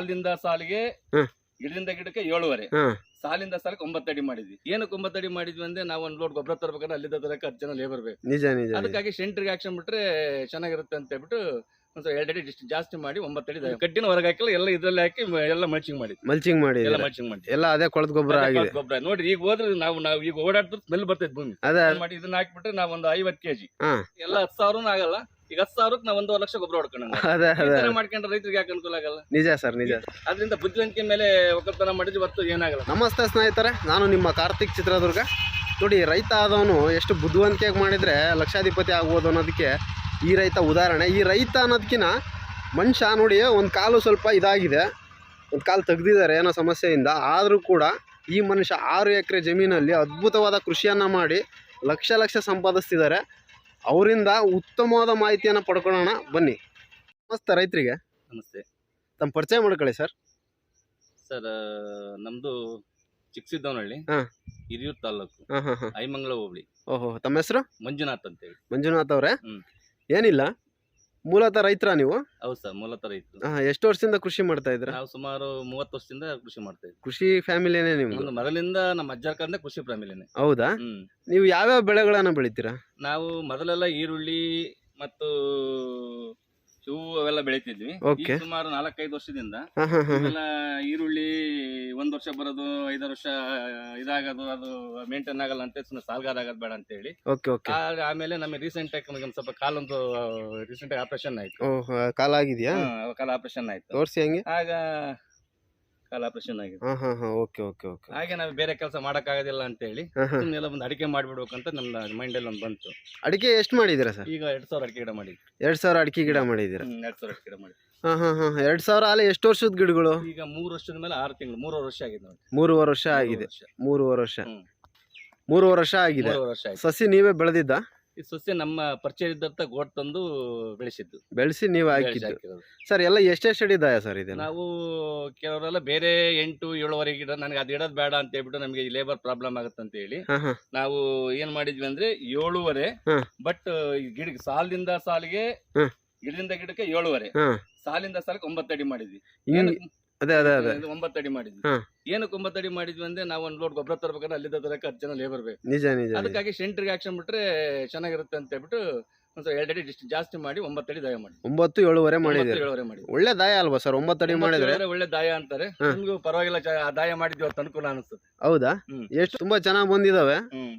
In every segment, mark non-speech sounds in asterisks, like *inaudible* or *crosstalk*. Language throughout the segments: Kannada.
ಸಾಲಿಂದ ಸಾಲಿಗೆ. ಗಿಡದಿಂದ ಗಿಡಕ್ಕೆ ಏಳುವರೆ. ಸಾಲಿಂದ ಸಾಲಕ್ಕೆ ಒಂಬತ್ತಡಿ ಮಾಡಿದ್ವಿ. ಏನಕ್ಕೆ ಒಂಬತ್ತಡಿ ಮಾಡಿದ್ವಿ ಅಂದ್ರೆ ನಾವು ಒಂದು ಲೋಡ್ ಗೊಬ್ಬರ ತರಬೇಕಾದ್ರೆ ಅಲ್ಲಿಂದ ತರಕ್ಕೆ ಹತ್ತು ಜನ ಲೇಬರ್ ಬೇಕು. ನಿಜ ನಿಜ ಅದಕ್ಕಾಗಿ ಸೆಂಟ್ರಿಗೆ ಹಾಕ್ಸ್ಕೊಂಡ್ ಬಿಟ್ರೆ ಚೆನ್ನಾಗಿರುತ್ತೆ ಅಂತ ಹೇಳ್ಬಿಟ್ಟು ಒಂದ್ ಎರಡಡಿ ಎರಡು ಜಾಸ್ತಿ ಮಾಡಿ ಒಂಬತ್ತಡಿ ಕಟ್ಟಿನ ಹೊರಗೆ ಹಾಕಿಲ್ಲ ಎಲ್ಲ ಇದ್ರಲ್ಲಿ ಹಾಕಿ ಎಲ್ಲ ಮಲ್ಚಿಂಗ್ ಮಾಡಿ ಮಲ್ಚಿಂಗ್ ಮಾಡಿ ಎಲ್ಲ ಮಲ್ಚಿಂಗ್ ಮಾಡಿ ಎಲ್ಲ ಅದೇ ಕೊಳದ ಗೊಬ್ಬರ ಆಗಿದೆ. ಗೊಬ್ಬರ. ನೋಡ್ರಿ ಈಗ ಹೋದ್ರೆ ನಾವು ನಾವು ಈಗ ಓಡಾಡ್ತಾ ಸ್ಮೆಲ್ ಬರ್ತೈತೆ ಭೂಮಿ. ಅದೇ. ಮಾಡಿ ಇದನ್ನ ಹಾಕ್ಬಿಟ್ರೆ ನಾವು ಒಂದು ಐವತ್ತು ಕೆಜಿ. ಎಲ್ಲ ಹತ್ತು ಸಾವಿರನೂ ಆಗಲ್ಲ. ಈಗ ಹತ್ತು ಸಾವಿರಕ್ಕೆ ನಾವು ಒಂದೂವರೆ ಲಕ್ಷ ಗೊಬ್ಬರ ಹೊಡ್ಕೊಂಡ *laughs* ಅದೇ ಅದೇ. ಮಾಡ್ಕೊಂಡ್ರೆ ರೈತರಿಗೆ ಯಾಕೆ ಅನುಕೂಲ ಆಗಲ್ಲ? ನಿಜ ಸರ್ ನಿಜ ಅದರಿಂದ ಬುದ್ಧಿವಂತಿಕೆ ಮೇಲೆ ಒಕ್ಕಲ್ತನ ಮಾಡಿದ್ರೆ ಬರ್ತು ಏನಾಗಲ್ಲ. ನಮಸ್ತೆ ಸ್ನೇಹಿತರೆ ನಾನು ನಿಮ್ಮ ಕಾರ್ತಿಕ್ ಚಿತ್ರದುರ್ಗ. ನೋಡಿ ರೈತ ಆದವನು ಎಷ್ಟು ಬುದ್ಧಿವಂತಿಕೆಯಾಗಿ ಮಾಡಿದರೆ ಲಕ್ಷಾಧಿಪತಿ ಆಗ್ಬೋದು ಅನ್ನೋದಕ್ಕೆ ಈ ರೈತ ಉದಾಹರಣೆ. ಈ ರೈತ ಅನ್ನೋದಕ್ಕಿಂತ ಮನುಷ್ಯ ನೋಡಿ ಒಂದು ಕಾಲು ಸ್ವಲ್ಪ ಇದಾಗಿದೆ. ಒಂದು ಕಾಲು ತೆಗ್ದಿದ್ದಾರೆ ಏನೋ ಸಮಸ್ಯೆಯಿಂದ. ಆದರೂ ಕೂಡ ಈ ಮನುಷ್ಯ ಆರು ಎಕರೆ ಜಮೀನಲ್ಲಿ ಅದ್ಭುತವಾದ ಕೃಷಿಯನ್ನು ಮಾಡಿ ಲಕ್ಷ ಲಕ್ಷ ಸಂಪಾದಿಸ್ತಿದ್ದಾರೆ. ಅವರಿಂದ ಉತ್ತಮವಾದ ಮಾಹಿತಿಯನ್ನು ಪಡ್ಕೊಳ್ಳೋಣ. ಬನ್ನಿ. ನಮಸ್ತೆ ರೈತರಿಗೆ. ನಮಸ್ತೆ. ತಮ್ಮ ಪರಿಚಯ ಮಾಡ್ಕೊಳ್ಳಿ ಸರ್. ಸರ್ ನಮ್ಮದು ಚಿಕ್ಕಸಿದ್ದವನಹಳ್ಳಿ ಹಾಂ. ಹಿರಿಯೂರು ತಾಲೂಕು. ಹಾಂ ಹಾಂ ಹಾಂ. ಐಮಂಗಲ ಹೋಬಳಿ. ಓಹೋ ತಮ್ಮ ಹೆಸರು? ಮಂಜುನಾಥ್ ಅಂತೇಳಿ. ಮಂಜುನಾಥ್ ಅವರೇ. ಹ್ಮ್. ಏನಿಲ್ಲ? ಮೂಲತಃ ರೈತರ ನೀವು? ಹೌದು ಸರ್ ಮೂಲತಃ ರೈತರು. ಎಷ್ಟು ವರ್ಷದಿಂದ ಕೃಷಿ ಮಾಡ್ತಾ ಇದ್ರ ನಾವು ಸುಮಾರು ಮೂವತ್ತು ವರ್ಷದಿಂದ ಕೃಷಿ ಮಾಡ್ತಾ ಇದ್ವಿ ಕೃಷಿ ಫ್ಯಾಮಿಲಿನೇ ನೀವು ಮೊದಲಿಂದ ನಮ್ಮ ಅಜ್ಜರ ಕಾಲದಿಂದ ಕೃಷಿ ಫ್ಯಾಮಿಲಿನೇ. ಹೌದಾ? ಹ್ಮ್. ನೀವು ಯಾವ್ಯಾವ ಬೆಳೆಗಳನ್ನ ಬೆಳಿತೀರಾ? ನಾವು ಮೊದಲೆಲ್ಲ ಈರುಳ್ಳಿ ಮತ್ತು ಹೂವು ಅವೆಲ್ಲ ಬೆಳಿತಿದ್ವಿ. ಈಗ. ಸುಮಾರು ನಾಲ್ಕೈದು ವರ್ಷದಿಂದ ಹಾ ಹಾ ಹಾ ಇವೆಲ್ಲ ಈರುಳ್ಳಿ ಒಂದ್ ವರ್ಷ ಬರೋದು ಐದು ವರ್ಷ ಇದಾಗದು ಅದು ಮೇಂಟೈನ್ ಆಗಲ್ಲ ಅಂತ ಸುಮ್ಮನೆ ಸಾಲ್ಗಾರ ಆಗೋದು ಬೇಡ ಅಂತ ಹೇಳಿ ಆಮೇಲೆ ನಮಗೆ ರೀಸೆಂಟ್ ಆಗಿ ನಮಗೆ ಸ್ವಲ್ಪ ಕಾಲೊಂದು ರೀಸೆಂಟ್ ಆಗಿ ಆಪರೇಷನ್ ಆಯ್ತು. ಕಾಲ ಆಗಿದೆಯಾ? ಹಾ, ಕಾಲ ಆಪರೇಷನ್ ಆಯ್ತು. ತೋರಿಸಿ ಹಂಗೆ. ಆಗ ಕಾಲ ಆಪರೇಷನ್ ಆಗಿದೆ ಹಾ ಹಾ ಹಾ ಓಕೆ ಓಕೆ ಓಕೆ. ಹಾಗೆ ನಾವು ಬೇರೆ ಕೆಲಸ ಮಾಡಕ್ ಆಗೋದಿಲ್ಲ ಅಂತ ಹೇಳಿ ಹಾ ಹಾ. ಸುಮ್ಮನೆ ಒಂದು ಅಡಿಕೆ ಮಾಡ್ಬಿಡ್ಬೇಕು ಅಂತ ಮೈಂಡ್ ಮೈಂಡಲ್ಲಿ ಒಂದು ಬಂತು. ಅಡಿಕೆ ಎಷ್ಟು ಮಾಡಿದ್ದೀರಾ ಸರ್? ಈಗ ಎರಡ್ ಸಾವಿರ ಅಡಿಕೆ ಗಿಡ ಮಾಡಿದ್ವಿ. ಎರಡ್ ಸಾವಿರ ಅಡಿಕೆ ಗಿಡ ಮಾಡಿದ್ದೀರಾ? ಎರಡ್ ಸಾವಿರ ಅಡಿಕೆ ಗಿಡ ಮಾಡಿ ಹಾ ಹಾ ಹಾ ಎರಡ್ ಸಾವಿರ ಅಲ್ಲ ಎಷ್ಟು ವರ್ಷದ ಗಿಡಗಳು? ಈಗ ಮೂರು ವರ್ಷದ ಮೇಲೆ ಆರು ತಿಂಗಳು ಮೂರುವರೆ ವರ್ಷ ಆಗಿದೆ ನೋಡಿ. ಮೂರುವರೆ ವರ್ಷ ಆಗಿದೆ. ಮೂರುವರೆ ವರ್ಷ. ಮೂರುವರೆ ವರ್ಷ ಆಗಿದೆ. ಮೂರುವರೆ ವರ್ಷ ಆಯ್ತು. ಸಸಿ ನೀವೇ ಬೆಳೆದಿದ್ದ? ಈ ಸಸ್ಯ ನಮ್ಮ ಪರಿಚಯ ಇದ್ದಂತ ಗೋಟ್ ತಂದು ಬೆಳೆಸಿದ್ದು ಬೆಳೆಸಿ ನೀವು ಬೆಳ್ಸಿ ಹಾಕಿದ್ದು ಹಾಕಿರೋದು. ಸರ್ ಎಲ್ಲ ಎಷ್ಟೆಷ್ಟು ಅಡಿ ಇದಾಯ ಸರ್ ಇದೆ ನಾವು ಕೆಲವರೆಲ್ಲ ಬೇರೆ ಎಂಟು ಏಳುವರೆ ಗಿಡ ನನಗೆ ಅದು ಇಡೋದು ಬೇಡ ಅಂತ ಹೇಳ್ಬಿಟ್ಟು ನಮಗೆ ಲೇಬರ್ ಪ್ರಾಬ್ಲಮ್ ಆಗುತ್ತೆ ಅಂತ ಹೇಳಿ ಹಾ ಹಾ ನಾವು ಏನ್ ಮಾಡಿದ್ವಿ ಅಂದ್ರೆ ಏಳುವರೆ ಹ್ಮ್. ಬಟ್ ಗಿಡ ಸಾಲಿಂದ ಸಾಲಿಗೆ. ಗಿಡದಿಂದ ಗಿಡಕ್ಕೆ ಏಳುವರೆ ಹಾ ಸಾಲಿಂದ ಸಾಲಕ್ಕೆ ಒಂಬತ್ತಡಿ ಮಾಡಿದ್ವಿ ಹಿಂಗ್ ಏನಕ್ಕೆ- ಅದೇ ಅದೇ ಅದೇ. ಇದು ಒಂಬತ್ತಡಿ ಮಾಡಿದ್ವಿ. ಹಾ. ಏನಕ್ಕೆ ಒಂಬತ್ತಡಿ ಮಾಡಿದ್ವಿ ಅಂದ್ರೆ ನಾವು ಒಂದು ಲೋಡ್ ಗೊಬ್ಬರ ತರಬೇಕಾದ್ರೆ ಅಲ್ಲಿಂದ ತರಕ್ಕೆ ಹತ್ತು ಜನ ಲೇಬರ್ ಬೇಕು. ನಿಜ ನಿಜ ನಿಜ. ಅದಕ್ಕಾಗಿ ಸೆಂಟ್ರಿಗೆ ಹಾಕ್ಸ್ಕೊಂಡ್ ಬಿಟ್ರೆ ಚೆನ್ನಾಗಿರುತ್ತೆ ಅಂತ ಹೇಳ್ಬಿಟ್ಟು ಒಂದ್ಸಲ ಎರಡು ಅಡಿ ಜಾಸ್ತಿ ಮಾಡಿ ಒಂಬತ್ತಡಿ ದಾಯ ಮಾಡಿ ಒಂಬತ್ತು ಏಳುವರೆ ಮಾಡಿ ಏಳುವರೆ ಮಾಡಿ ಒಳ್ಳೆ ದಾಯ ಅಲ್ವಾ ಸರ್? ಒಂಬತ್ತು ಅಡಿ ಮಾಡಿದ್ರೆ ಒಳ್ಳೆ ದಾಯ ಅಂತಾರೆ. ಹಾ. ನಿಮ್ಗೂ ಪರವಾಗಿಲ್ಲ ಚ- ಆ ದಾಯ ಮಾಡಿದ್ವಿ ಅವತ್ತು ಅನುಕೂಲ ಅನಿಸ್ತದೆ ಹೌದಾ? ಹ್ಮ್. ಎಷ್ಟು ತುಂಬಾ ಚೆನ್ನಾಗಿ ಬಂದಿದಾವೆ. ಹ್ಮ್.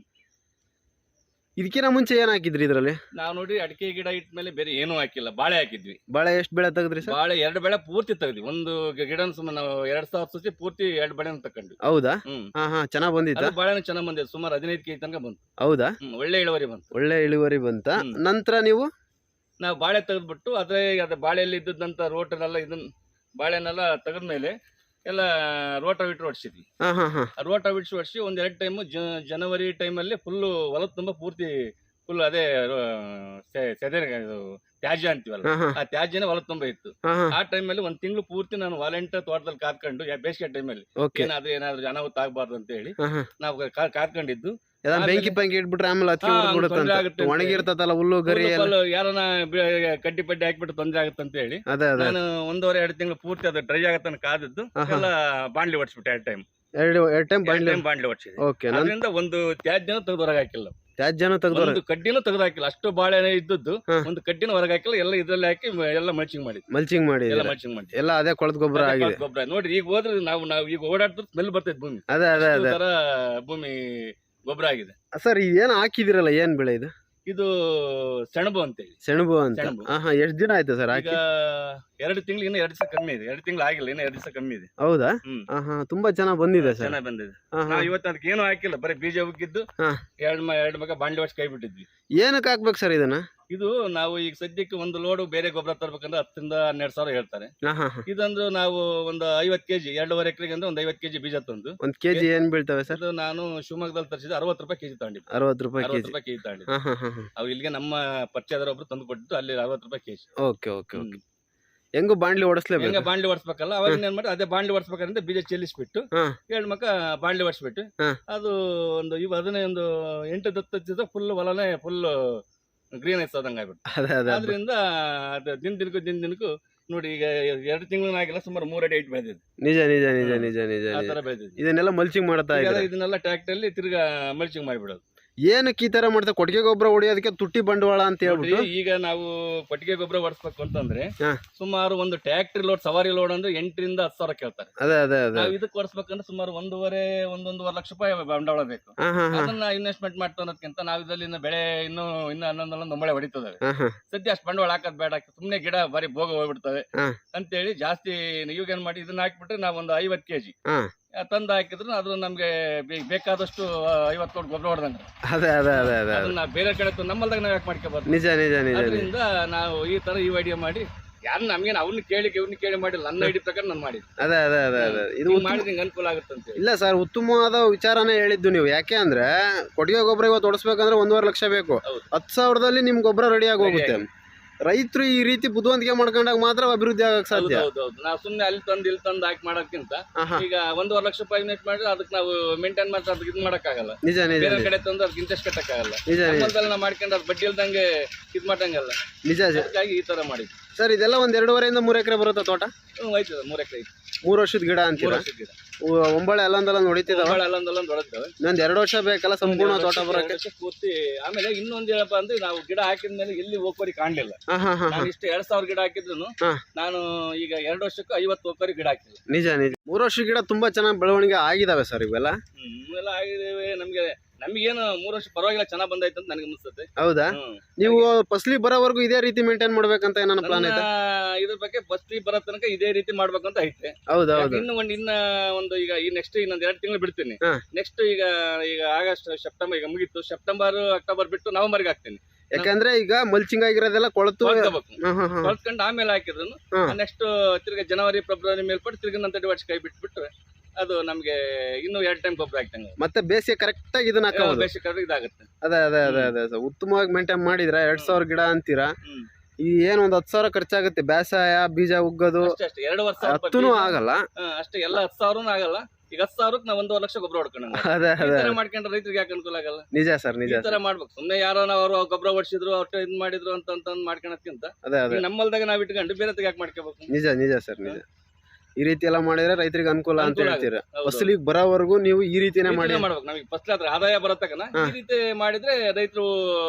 ಇದಕ್ಕಿಂತ ಮುಂಚೆ ಏನ್ ಹಾಕಿದ್ರಿ ಇದ್ರಲ್ಲಿ? ನಾವು ನೋಡಿ ಅಡಿಕೆ ಗಿಡ ಇಟ್ಮೇಲೆ ಬೇರೆ ಏನೂ ಹಾಕಿಲ್ಲ. ಬಾಳೆ ಹಾಕಿದ್ವಿ. ಬಾಳೆ ಎಷ್ಟು ಬೆಳೆ ತೆಗೆದ್ರಿ ಸರ್? ಬಾಳೆ ಎರಡು ಬೆಳೆ ಪೂರ್ತಿ ತೆಗ್ದ್ವಿ. ಒಂದು ಗಿಡ ನಾವು ಎರಡ್ ಸಾವಿರ ಸಸಿ ಪೂರ್ತಿ ಎರಡು ಬೆಳೆ ತಕೊಂಡ್ವಿ. ಹೌದಾ? ಹ್ಮ್. ಹಾ ಹಾ ಚೆನ್ನಾಗ್ ಬಂದಿತ್ತ? ಅದು ಬಾಳೆನೂ ಚೆನ್ನಾಗ್ ಬಂದಿದೆ. ಸುಮಾರು ಹದಿನೈದು ಕೆಜಿ ತನಕ ಬಂತು. ಹೌದಾ? ಹ್ಮ್ ಒಳ್ಳೆ ಇಳುವರಿ ಬಂತು. ಒಳ್ಳೆ ಇಳುವರಿ ಬಂತ? ಹ್ಮ್. ನಂತರ ನೀವು? ನಾವು ಬಾಳೆ ತೆಗೆದ್ಬಿಟ್ಟು ಅದೇ ಅದೇ ಬಾಳೆಯಲ್ಲಿ ಇದ್ದದಂತ ರೋಟನೆಲ್ಲ ಇದನ್ನ ಬಾಳೆನೆಲ್ಲ ತೆಗೆದ್ಮೇಲೆ ಎಲ್ಲ ರೋಟ ಬಿಟ್ಟು ಹೊಡ್ಸಿದ್ವಿ ರೋಟ ಬಿಟ್ಟು ಹೊಡ್ಸಿ ಒಂದ್ ಎರಡು ಟೈಮು ಜನವರಿ ಟೈಮಲ್ಲಿ ಫುಲ್ಲು ಹೊಲದ ತುಂಬ ಪೂರ್ತಿ ಫುಲ್ ಅದೇ ಸೆದೆ ಇದು ತ್ಯಾಜ್ಯ ಅಂತೀವಲ್ಲ ಆ ತ್ಯಾಜ್ಯನೇ ಹೊಲ ತುಂಬ ಇತ್ತು. ಆ ಟೈಮ್ ಟೈಮಲ್ಲಿ ಒಂದ್ ತಿಂಗಳು ಪೂರ್ತಿ ನಾನು ವಾಲೆಂಟರ್ ತೋಟದಲ್ಲಿ ಕಾದ್ಕೊಂಡು ಬೇಸಿಗೆ ಟೈಮಲ್ಲಿ ಅಲ್ಲಿ ಏನಾದ್ರೂ ಏನಾದ್ರೂ ಅನಾಹುತ ಆಗ್ಬಾರ್ದು ಅಂತ ಹೇಳಿ ನಾವು ಕಾದ್ಕೊಂಡಿದ್ದು. ಬೆಂಕಿ ಪಂಕಿ ಇಟ್ಬಿಟ್ರೆ ಆಮೇಲೆ ಒಣಗಿರ್ತತಲ್ಲ ಹುಲ್ಲು ಗರಿ ಯಾರನ್ನ ಕಡ್ಡಿ ಪಡ್ಡಿ ಹಾಕ್ಬಿಟ್ಟು ತೊಂದ್ರೆ ಆಗುತ್ತೆ ಅಂತ ಹೇಳಿ ನಾನು ಒಂದೂವರೆ ಎರಡು ತಿಂಗಳು ಪೂರ್ತಿ ಅದು ಡ್ರೈ ಆಗತ್ತೆ ಕಾದಿದ್ದು. ಎಲ್ಲ ಬಾಂಡ್ಲಿ ಹೊಡ್ಸ್ಬಿಟ್ಟೆ ಎರಡು ಟೈಮ್ ಎರಡು ಎರಡು ಟೈಮ್ ಬಂಡ್ಲಿ ಬಾಂಡ್ಲಿ ಹೊಡ್ಸಿದೆ ಅದರಿಂದ ಒಂದು ತ್ಯಾಜ್ಯನ ತೆಗೆದು ಹೊರಗೆ ಹಾಕಿಲ್ಲ. ತ್ಯಾಜ್ಯನೂ ತೆಗೆದು ಒಂದು ಕಡ್ಡಿನೂ ತೆಗೆದು ಹಾಕಿಲ್ಲ ಅಷ್ಟು ಬಾಳೆ ಇದ್ದದ್ದು ಹಾ. ಒಂದು ಕಡ್ಡಿನ ಹೊರಗೆ ಹಾಕಿಲ್ಲ ಎಲ್ಲ ಇದ್ರಲ್ಲಿ ಹಾಕಿ ಮ- ಎಲ್ಲ ಮಲ್ಚಿಂಗ್ ಮಾಡಿ ಮಲ್ಚಿಂಗ್ ಮಾಡಿ ಎಲ್ಲ ಮಲ್ಚಿಂಗ್ ಮಾಡಿ ಎಲ್ಲ ಅದೇ ಕೊಳದ ಗೊಬ್ಬರ ಆಗಿದೆ. ಗೊಬ್ಬರ. ನೋಡ್ರಿ ಈಗ ಹೋದ್ರೆ ನಾವು ನಾವು ಈಗ ಓಡಾಡ್ತಾ ಸ್ಮೆಲ್ ಬರ್ತೈತೆ ಭೂಮಿ. ಅದೇ ಅದೇ ಅದೇ. ತರ ಭೂಮಿ ಗೊಬ್ಬರ ಆಗಿದೆ. ಸರ್ ಏನ್ ಹಾಕಿದಿರಲ್ಲ ಏನ್ ಬೆಳೆ ಇದು? ಇದು ಸೆಣಬು ಅಂತೇಳಿ ಸೆಣಬು ಅಂತ. ಸೆಣಬು. ಹಾ ಹಾ ಎಷ್ಟು ದಿನ ಆಯ್ತು ಸರ್ ಈಗ ಹಾಕಿ ಎರಡು ತಿಂಗಳು ಇನ್ನು ಎರಡು ದಿವಸ ಕಮ್ಮಿ ಇದೆ. ಎರಡು ತಿಂಗಳು ಆಗಿಲ್ಲ ಇನ್ನು ಎರಡು ದಿವಸ ಕಮ್ಮಿ ಇದೆ. ಹೌದಾ? ಹ್ಮ್. ಹಾ ಹಾ ತುಂಬಾ ಚೆನ್ನಾಗಿ ಬಂದಿದೆ ಸರ್. ಚೆನ್ನಾಗಿ ಬಂದಿದೆ. ಹಾ ಹಾ ನಾವು ಇವತ್ತು ಅದಕ್ಕೆ ಏನು ಹಾಕಿಲ್ಲ ಬರೀ ಬೀಜ ಉಕ್ಕಿದ್ದು ಹಾ. ಎರಡು ಎರಡು ಮಗ ಬಾಂಡೆ ವರ್ಷ ಕೈ ಬಿಟ್ಟಿದ್ವಿ. ಏನಕ್ಕೆ ಹಾಕ್ಬೇಕು ಸರ್ ಇದನ್ನ? ಇದು ನಾವು ಈಗ ಸದ್ಯಕ್ಕೆ ಒಂದು ಲೋಡು ಬೇರೆ ಗೊಬ್ಬರ ತರಬೇಕಂದ್ರೆ ಹತ್ತರಿಂದ ಹನ್ನೆರಡು ಸಾವಿರ ಹೇಳ್ತಾರೆ. ಇದಂದ್ರೆ ನಾವು ಒಂದು ಐವತ್ತು ಕೆಜಿ ಎರಡೂವರೆ ಎಕರೆಗೆ ಅಂದ್ರೆ ಒಂದು ಐವತ್ತು ಕೆಜಿ ಬೀಜ ತಂದು. ಒಂದ್ ಕೆಜಿ ಏನ್ ಬೀಳ್ತವೆ ಸರ್? ನಾನು ಶಿವಮೊಗ್ಗದಲ್ಲಿ ತರಿಸಿದ ಅರವತ್ತು ರೂಪಾಯಿ ಕೆಜಿ ತಗೊಂಡಿದ್ದೆ. ಅರವತ್ತು ರೂಪಾಯಿ ಅರವತ್ತು ಕೆಜಿ. ರೂಪಾಯಿ ಕೆಜಿ ತಗೊಂಡಿದ್ದೆ. ಅವು ಇಲ್ಲಿಗೆ ನಮ್ಮ ಪರಿಚಯದರ ಒಬ್ರು ತಂದು ಕೊಟ್ಟಿದ್ದು ಅಲ್ಲಿ ಅರವತ್ತು ರೂಪಾಯಿ ಕೆಜಿ. Okay okay okay. ಹೆಂಗು ಬಾಂಡ್ಲಿ ಹೆಂಗ ಓಡಿಸ್ಲೇಬೇಕು ಬಾಂಡ್ಲಿ ಓಡಿಸ್ಬೇಕಲ್ಲ ಅವಾಗ ಏನ್ ಮಾಡಿ ಅದೇ ಬಾಂಡ್ಲಿ ಓಡಿಸ್ಬೇಕಂದ್ರೆ ಬೀಜ ಚೆಲ್ಲಿಸ್ಬಿಟ್ಟು. ಎರಡು ಮಕ್ಕ ಬಾಂಡ್ಲಿ ಓಡಿಸ್ಬಿಟ್ಟು. ಅದು ಒಂದು ಇವ್ ಅದನ್ನೇ ಒಂದು ಎಂಟು ದತ್ತು ಫುಲ್ ಹೊಲನೇ ಫುಲ್ ಗ್ರೀನ್ ಐಸ್ ಆದಂಗೆ ಆಗ್ಬಿಟ್ಟು ಅದೇ ಅದೇ ಅದೇ. ಆದ್ರಿಂದ ಅದು ದಿನ ದಿನಕ್ಕು ದಿನ ದಿನಕ್ಕು ನೋಡಿ ಈಗ ಎರಡು ತಿಂಗಳು ಆಗಿಲ್ಲ ಸುಮಾರು ಮೂರ್ ಅಡಿ ಐಟ್ ಬೆಳೆದಿದೆ. ನಿಜ ನಿಜ ನಿಜ ನಿಜ ನಿಜ ಆ ನಿಜ. ತರ ಬೆಳೆದಿದೆ. ಇದನ್ನೆಲ್ಲ ಮಲ್ಚಿಂಗ್ ಮಾಡ್ತಾ ಇದ್ದಾರೆ. ಇದನ್ನೆಲ್ಲ ಟ್ರ್ಯಾಕ್ಟರ್ ಅಲ್ಲಿ ತಿರ್ಗಾ ಮಲ್ಚಿಂಗ್ ಮಾಡಿಬಿಡೋದು. ಏನಕ್ಕೆ ಈ ತರ ಮಾಡ್ತಾರೆ? ಕೊಟ್ಟಿಗೆ ಗೊಬ್ಬರ ಹೊಡಿಯೋದಕ್ಕೆ ತುಟ್ಟಿ ಬಂಡವಾಳ ಅಂತ ಹೇಳ್ಬಿಟ್ಟು? ಈಗ ನಾವು ಕೊಟ್ಟಿಗೆ ಗೊಬ್ಬರ ಹೊಡಿಸ್ಬೇಕು ಅಂತಂದ್ರೆ. ಸುಮಾರು ಒಂದು ಟ್ರ್ಯಾಕ್ಟರ್ ಲೋಡ್ ಸವಾರಿ ಲೋಡ್ ಅಂದ್ರೆ ಎಂಟರಿಂದ ಹತ್ತು ಸಾವಿರ ಕೇಳ್ತಾರೆ. ಅದೇ ಅದೇ ಅದೇ. ನಾವು ಇದಕ್ಕೆ ಹೊಡಿಸ್ಬೇಕಂದ್ರೆ ಸುಮಾರು ಒಂದೂವರೆ ಒಂದೊಂದುವರೆ ಲಕ್ಷ ರೂಪಾಯಿ ಬಂಡವಾಳ ಬೇಕು. ಅದನ್ನ ಇನ್ವೆಸ್ಟ್ಮೆಂಟ್ ಮಾಡ್ತಾನೋದಕ್ಕಿಂತ ನಾವು ಇದರಲ್ಲಿ ಇನ್ನು ಬೆಳೆ ಇನ್ನೂ ಇನ್ನು ಹನ್ನೊಂದು ಹನ್ನೊಂದು ಮಳೆ ಹೊಡಿತದೆ. ಹಾ ಹಾ. ಸದ್ಯ ಅಷ್ಟು ಬಂಡವಾಳ ಹಾಕೋದ್ ಬೇಡ. ಸುಮ್ಮನೆ ಗಿಡ ಬರೀ ಭೋಗ ಹೋಗ್ಬಿಡ್ತವೆ ಅಂತ ಅಂತೇಳಿ ಜಾಸ್ತಿ ಈಗ ಏನ್ ಮಾಡಿ ಇದನ್ನ ಹಾಕ್ಬಿಟ್ರೆ ನಾವು ಒಂದು ಐವತ್ತು ಕೆಜಿ. ತಂದು ಹಾಕಿದ್ರು ಅದು ನಮ್ಗೆ ಬೇಕಾದಷ್ಟು ಐವತ್ತು ಕೋಟಿ ಗೊಬ್ಬರ ಹೊಡೆದಂಗೆ. ಅದೇ ಅದೇ ಅದೇ ಅದೇ ಅದನ್ನ ಬೇರೆ ಕಡೆ ತ- ನಮ್ಮಲ್ದಾಗ ನಾವು ಯಾಕೆ ಮಾಡ್ಕೋಬಾರ್ದು? ನಿಜ ನಿಜ ನಿಜ ನಿಜ. ಅದರಿಂದ ನಾವು ಈ ತರ ಈ ಐಡಿಯಾ ಮಾಡಿ ಯಾರು ನಮ್ಗೇನು ಅವ್ನ ಕೇಳಿ ಇವ್ನ ಕೇಳಿ ಮಾಡಿಲ್ಲ. ನನ್ನ ಐಡಿ ಪ್ರಕಾರ ನಾನು ಮಾಡಿ ಅದೇ ಅದೇ ಅದೇ ಅದೇ. ಇದು ಉತ್ತಮ- ಮಾಡಿದ್ರೆ ಅನುಕೂಲ ಆಗುತ್ತೆ ಅಂತ ಹೇಳಿ. ಇಲ್ಲ ಸರ್ ಉತ್ತಮವಾದ ವಿಚಾರನೇ ಹೇಳಿದ್ದು ನೀವು. ಯಾಕೆ ಅಂದ್ರೆ ಕೊಟ್ಟಿಗೆ ಗೊಬ್ಬರ ಇವತ್ತು ಹೊಡಿಸ್ಬೇಕಂದ್ರೆ ಒಂದೂವರೆ ಲಕ್ಷ ಬೇಕು. ಹೌದು. ಹತ್ತು ಸಾವಿರದಲ್ಲಿ ನಿಮ್ ಗೊಬ್ಬರ ರೆಡಿ ಆಗೋಗುತ್ತೆ ಹೋಗುತ್ತೆ. ರೈತರು ಈ ರೀತಿ ಬುದ್ಧಿವಂತಿಕೆ ಮಾಡ್ಕೊಂಡಾಗ ಮಾತ್ರ ಅಭಿವೃದ್ಧಿ ಆಗಕ್ ಸಾಧ್ಯ? ನಾವು ಸುಮ್ಮನೆ ಅಲ್ಲಿ ತಂದು ಇಲ್ಲಿ ತಂದು ಹಾಕಿ ಮಾಡೋಕ್ಕಿಂತ ಆಹಾ. ಈಗ ಒಂದೂವರೆ ಲಕ್ಷ ರೂಪಾಯಿ ಇನ್ವೆಸ್ಟ್ ಮಾಡಿದ್ರೆ ಅದಕ್ಕೆ ನಾವು ಮೇಂಟೈನ್ ಮಾಡ್ತಾ ಅದಕ್ಕೆ ಇದು ಮಾಡೋಕ್ಕಾಗಲ್ಲ. ನಿಜ ನಿಜ ಬೇರೆ ನಿಜ. ಕಡೆ ತಂದು ಅದಕ್ಕೆ ಇಂಟ್ರೆಸ್ಟ್ ಕಟ್ಟಕ್ಕಾಗಲ್ಲ. ನಿಜ ನಿಜ. ನಾವು ಮಾಡ್ಕೊಂಡು ಅದು ಬಡ್ಡಿ ಇಲ್ದಂಗೆ ಇದು ಮಾಡಂಗಲ್ಲ ನಿಜ ನಿಜ. ಅದಕ್ಕಾಗಿ ಈ ತರ ಮಾಡಿದ್ವಿ ಸರ್ ಇದೆಲ್ಲ ಒಂದ್ ಎರಡೂವರೆಯಿಂದ ಮೂರು ಎಕರೆ ಬರುತ್ತೆ ತೋಟ? ಮೂರು ಎಕರೆ ಐತಿ. ಮೂರು ವರ್ಷದ ಗಿಡ ಅಂತೀರಾ? ವರ್ಷದ ಗಿಡ. ಉ- ಒಂಬಳೆ ಅಲ್ಲೊಂದಲ್ಲ ನೋಡಿತಿದಾವ ಇನ್ನೊಂದ್ ಎರಡು ವರ್ಷ ಬೇಕಲ್ಲ ಸಂಪೂರ್ಣ ತೋಟ ಬರಕ್ಕೆ? ಪೂರ್ತಿ ಆಮೇಲೆ ಇನ್ನೊಂದ್ ಏನಪ್ಪಾ ಅಂದ್ರೆ ನಾವು ಗಿಡ ಹಾಕಿದ ಮೇಲೆ ಎಲ್ಲಿ ಹೋಗ್ಕೋರಿ ಕಾಣ್ಲಿಲ್ಲ. ಹಾ ಹಾ ಹಾ ನಾನು ಇಷ್ಟು ಎರಡ್ ಸಾವಿರ ಗಿಡ ಹಾಕಿದ್ರು ಹಾ. ನಾನು ಈಗ ಎರಡು ವರ್ಷಕ್ಕೂ ಐವತ್ತು ಹೋಗ್ಕೋರಿ ಗಿಡ ಹಾಕಿಲ್ಲ ನಿಜ ನಿಜ. ಮೂರ್ ವರ್ಷ ಗಿಡ ತುಂಬಾ ಚೆನ್ನಾಗಿ ಬೆಳವಣಿಗೆ ಆಗಿದಾವೆ ಸರ್ ಇವೆಲ್ಲ? ಹ್ಮ್ ಇವೆಲ್ಲ ಆಗಿದ್ದೇವೆ ನಮ್ಗೆ ನಮಗೇನು ಮೂರು ವರ್ಷ ಪರವಾಗಿಲ್ಲ ಚೆನ್ನಾಗಿ ಬಂದೈತೆ ಅಂತ ನನಗೆ ಅನಿಸುತ್ತೆ. ಹೌದಾ? ನೀವು ಫಸ್ಲಿ ಬರೋವರೆಗೂ ಇದೇ ರೀತಿ ಮೇಂಟೈನ್ ಮಾಡ್ಬೇಕಂತ ಏನಾನ ಪ್ಲಾನ್ ಐತೆ? ಇದ್ರ ಬಗ್ಗೆ ಫಸ್ಲಿ ಬರೋ ತನಕ ಇದೇ ರೀತಿ ಮಾಡ್ಬೇಕಂತ ಐತೆ. ಹೌದಾ ಹೌದು ಇನ್ನು ಒಂದು ಇನ್ನ ಒಂದು ಈಗ ಈ ನೆಕ್ಸ್ಟ್ ಇನ್ನೊಂದ್ ಎರಡು ತಿಂಗಳು ಬಿಡ್ತೀನಿ. ನೆಕ್ಸ್ಟ್ ಈಗ ಈಗ ಆಗಸ್ಟ್ ಸೆಪ್ಟೆಂಬರ್ ಈಗ ಮುಗೀತು. ಸೆಪ್ಟೆಂಬರ್ ಅಕ್ಟೋಬರ್ ಬಿಟ್ಟು ನವೆಂಬರ್ಗೆ ಹಾಕ್ತೀನಿ. ಯಾಕಂದ್ರೆ ಈಗ ಮಲ್ಚಿಂಗ್ ಆಗಿರೋದೆಲ್ಲ ಕೊಳತು ಕೊಳತ್ಕೊಂಡು ಆಮೇಲೆ ಹಾಕಿದ್ರು. ನೆಕ್ಸ್ಟ್ ತಿರ್ಗಿ ಜನವರಿ ಫೆಬ್ರವರಿ ಮೇಲ್ಪಟ್ಟು ತಿರ್ಗಿ ನಂತರ ವರ್ಷ ಕೈ ಬಿಟ್ಬಿಟ್ರೆ ಅದು ನಮ್ಗೆ ಇನ್ನು ಎರಡು ಟೈಮ್ ಗೊಬ್ಬರ ಹಾಕ್ತಂಗ ಮತ್ತೆ ಬೇಸಿಗೆ ಕರೆಕ್ಟ್ ಆಗಿ ಇದನ್ನ ಹಾಕೋದು ಬೇಸಿಕ್ ಇದಾಗುತ್ತೆ. ಅದೇ ಅದೇ ಅದೇ ಅದೇ ಸರ್ ಉತ್ತಮವಾಗಿ ಮೇಂಟೈನ್ ಮಾಡಿದ್ರೆ ಎರಡ್ ಸಾವಿರ ಗಿಡ ಅಂತೀರಾ. ಈ ಏನ್ ಒಂದ್ ಹತ್ತು ಸಾವಿರ ಖರ್ಚಾಗುತ್ತೆ ಬೇಸಾಯ ಬೀಜ ಉಗ್ಗೋದು? ಅಷ್ಟೇ ಎರಡು ವರ್ಷ ಹತ್ತುನು ಆಗಲ್ಲ. ಅಷ್ಟೇ. ಎಲ್ಲ ಹತ್ತು ಸಾವಿರನೂ ಆಗಲ್ಲ. ಈಗ ಹತ್ತು ಸಾವಿರಕ್ಕೆ ನಾವು ಒಂದೂವರೆ ಲಕ್ಷ ಗೊಬ್ಬರ ಹೊಡ್ಕೊಂಡು ಮಾಡ್ಕೊಂಡ್ರೆ ರೈತರಿಗೆ ಯಾಕೆ ಅನುಕೂಲ ಆಗಲ್ಲ? ನಿಜ ಸರ್ ನಿಜ ತರ ಮಾಡ್ಬೇಕು. ಸುಮ್ಮನೆ ಯಾರೋ ಅವರು ಗೊಬ್ಬರ ಹೊಡಿಸಿದ್ರು ಅಷ್ಟು ಇದ್ ಮಾಡಿದ್ರು ಅಂತ ಅಂತ ಮಾಡ್ಕೊಳಕ್ಕಿಂತ ಅದೇ ಅದೇ. ಈಗ ನಮ್ಮಲ್ದಾಗ ನಾವ್ ಇಟ್ಕೊಂಡು ಬೇರೆ ಯಾಕೆ ಮಾಡ್ಕೋಬೇಕು. ನಿಜ ನಿಜ ಸರ್ ನಿಜ. ಈ ರೀತಿ ಎಲ್ಲ ಮಾಡಿದ್ರೆ ರೈತರಿಗೆ ಅನುಕೂಲ ಅಂತ ಅನುಕೂಲ ಹೇಳ್ತೀರಾ. ಹೌದು. ಫಸಲಿಗೆ ಬರೋವರೆಗೂ ನೀವು ಈ ರೀತಿನೇ ಮಾಡಿ. ಮಾಡ್ಬೇಕು. ನಮಗೆ ಫಸ್ಟ್ ಆದಾಯ ಬರತ್ತಕನ ಹಾ. ಈ ರೀತಿ ಮಾಡಿದ್ರೆ ರೈತರು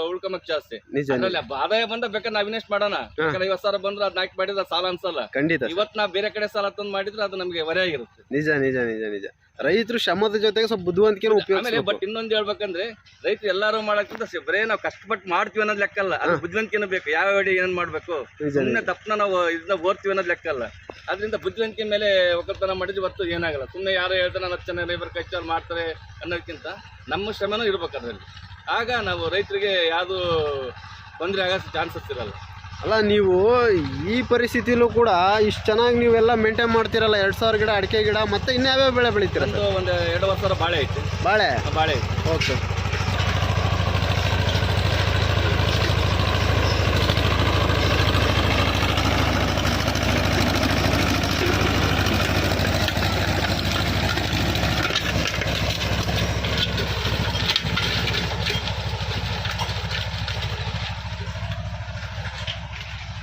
ಉಳ್ಕೊಂಬಕ್ ಜಾಸ್ತಿ. ನಿಜ ನಿಜ. ಅದ್ರಲ್ಲಿ ಹಬ್ಬ ಆದಾಯ ಬಂದ ಬೇಕಾದ್ರೆ ನಾವ್ ಇನ್ವೆಸ್ಟ್ ಮಾಡೋಣ. ಬೇಕಾದ್ರೆ ಐವತ್ ಸಾವಿರ ಬಂದ್ರೆ ಅದ್ ನಾಲ್ಕು ಮಾಡಿದ್ರೆ ಸಾಲ ಅನ್ಸಲ್ಲ. ಖಂಡಿತ. ಇವತ್ ನಾವ್ ಬೇರೆ ಕಡೆ ಸಾಲ ತಂದ್ ಮಾಡಿದ್ರೆ ಅದು ನಮ್ಗೆ ಹೊರೆ ಆಗಿರುತ್ತೆ. ನಿಜ ನಿಜ ನಿಜ ನಿಜ. ರೈತರು ಶ್ರಮದ ಜೊತೆಗೆ ಸ್ವಲ್ಪ ಬುದ್ಧಿವಂತಿಕೆ ಆಮೇಲೆ ಉಪಯೋಗಿಸಬೇಕು. ಬಟ್ ಇನ್ನೊಂದು ಹೇಳ್ಬೇಕಂದ್ರೆ ರೈತರು ಎಲ್ಲಾರು ಮಾಡಕ್ಕಿಂತ ಸ- ಬರೇ ನಾವು ಕಷ್ಟಪಟ್ಟು ಮಾಡ್ತೀವಿ ಅನ್ನೋದ್ ಲೆಕ್ಕ ಅಲ್ಲ. ಅದು ಬುದ್ಧಿವಂತಿಕೆನೂ ಬೇಕು. ಯಾವ ಅಡಿ ಏನ್ ಮಾಡ್ಬೇಕು? ನಿಜ ಸುಮ್ಮನೆ ತಪ್ಪನ ನಾವು ಇದನ್ನ ಓದ್ತೀವಿ ಅನ್ನೋದು ಲೆಕ್ಕ ಅಲ್ಲ. ಅದರಿಂದ ಬುದ್ಧಿವಂತಿಕೆ ಮೇಲೆ ಒಕ್ಕಲ್ತನ ಮಾಡಿದ್ರೆ ಇವತ್ತು ಏನಾಗಲ್ಲ. ಸುಮ್ಮನೆ ಯಾರು ಹೇಳ್ತಾರೆ ನಾನು ಚೆನ್ನಾಗಿ ಲೇಬರ್ ಕಚ್ಚಾರು ಮಾಡ್ತಾರೆ ಅನ್ನೋದಕ್ಕಿಂತ ನಮ್ಮ ಶ್ರಮನೂ ಇರ್ಬೇಕು ಅದರಲ್ಲಿ. ಆಗ ನಾವು ರೈತರಿಗೆ ಯಾವುದು ತೊಂದರೆ ಆಗೋ ಚಾನ್ಸಸ್ ಇರಲ್ಲ. ಅಲ್ಲ ನೀವು ಈ ಪರಿಸ್ಥಿತಿಲೂ ಕೂಡ ಇಷ್ಟು ಚೆನ್ನಾಗಿ ನೀವೆಲ್ಲ ಮೇಂಟೈನ್ ಮಾಡ್ತಿರಲ್ಲ? ಎರಡು ಸಾವಿರ ಗಿಡ ಅಡಿಕೆ ಗಿಡ ಮತ್ತೆ ಇನ್ಯಾವ್ಯಾವ ಬೆಳೆ ಬೆಳಿತೀರ ಒಂದು ಒಂದು ಎರಡು ವರ್ಷ ಬಾಳೆ ಐತೆ. ಬಾಳೆ? ಬಾಳೆ ಓಕೆ.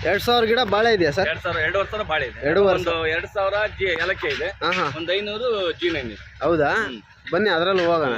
ಎರಡ್ ಸಾವಿರ ಗಿಡ ಬಾಳೆ ಇದೆಯಾ ಸರ್? ಎರಡ್ ಸಾವಿರ ಎರಡು ವರ್ಷ ಬಾಳೆ ಇದೆ. ಎರಡು ವರ್ಷ. ಒಂದು ಎರಡು ಸಾವಿರ ಜಿ ಏಲಕ್ಕಿ ಇದೆ. ಹಾ ಹಾ ಒಂದು ಐನೂರು ಜಿ ನೈನ್ ಇದೆ. ಹೌದಾ? ಬನ್ನಿ ಅದ್ರಲ್ಲಿ ಹೋಗೋಣ.